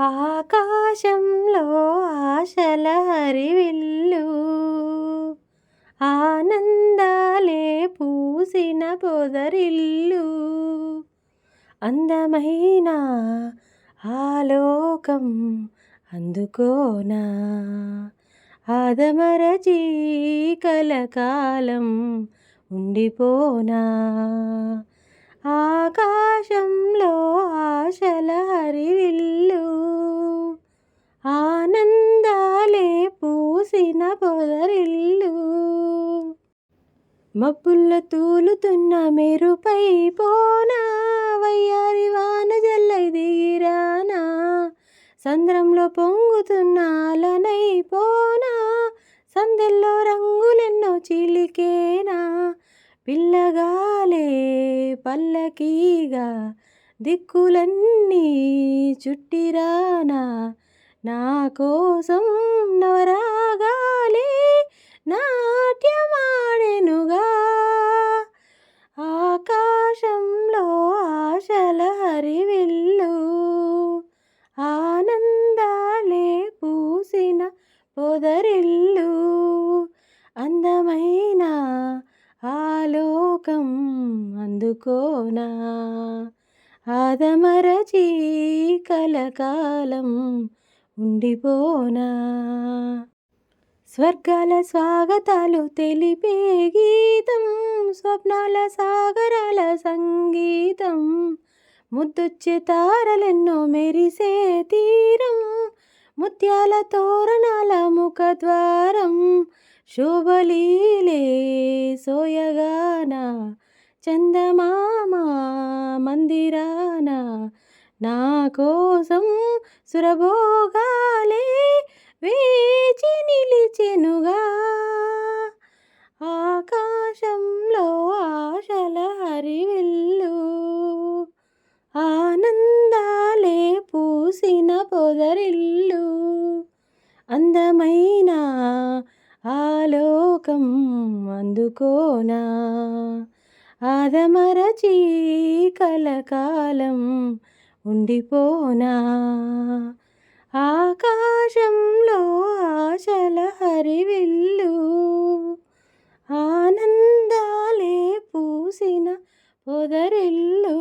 ఆకాశంలో ఆశల హరివిల్లు ఆనందాలే పూసిన పొదరిల్లు. అందమైన ఆలోకం అందుకోనా? ఆదమరచి కలకాలం ఉండిపోనా? పూసిన పొదరిల్లు. మబ్బుల్లో తూలుతున్న మెరుపై పోనా వయ్యారి వాన జల్లై దిగిరానా. సంద్రంలో పొంగుతున్న అలనై పోనా సందెల్లో రంగులెన్నో చిలికేనా. పిల్లగాలే పల్లకీగా దిక్కులన్నీ చుట్టిరానా. నా కోసం మరి వెళ్ళు ఆనందాలే పూసిన పొదరిల్లు. అందమైన ఆలోకం అందుకోనా? ఆదమరచి కలకాలం ఉండిపోనా? స్వర్గాల స్వాగతాలు తెలిపే గీతం స్వప్నాల సాగరాల సంగీతం ముద్దొచ్చే తారలెన్నో మెరిసే తీరం ముత్యాల తోరణాల ముఖద్వారం శోభలీలే సోయగాన చందమామ మందిరాన నా కోసం సురభోగాలే పూసిన పొదరిల్లు అందమైన ఆలోకం అందుకోనా? ఆదమరచి కలకాలం ఉండిపోనా? ఆకాశంలో ఆశల హరివిల్లు ఆనందాలే పూసిన పొదరిల్లు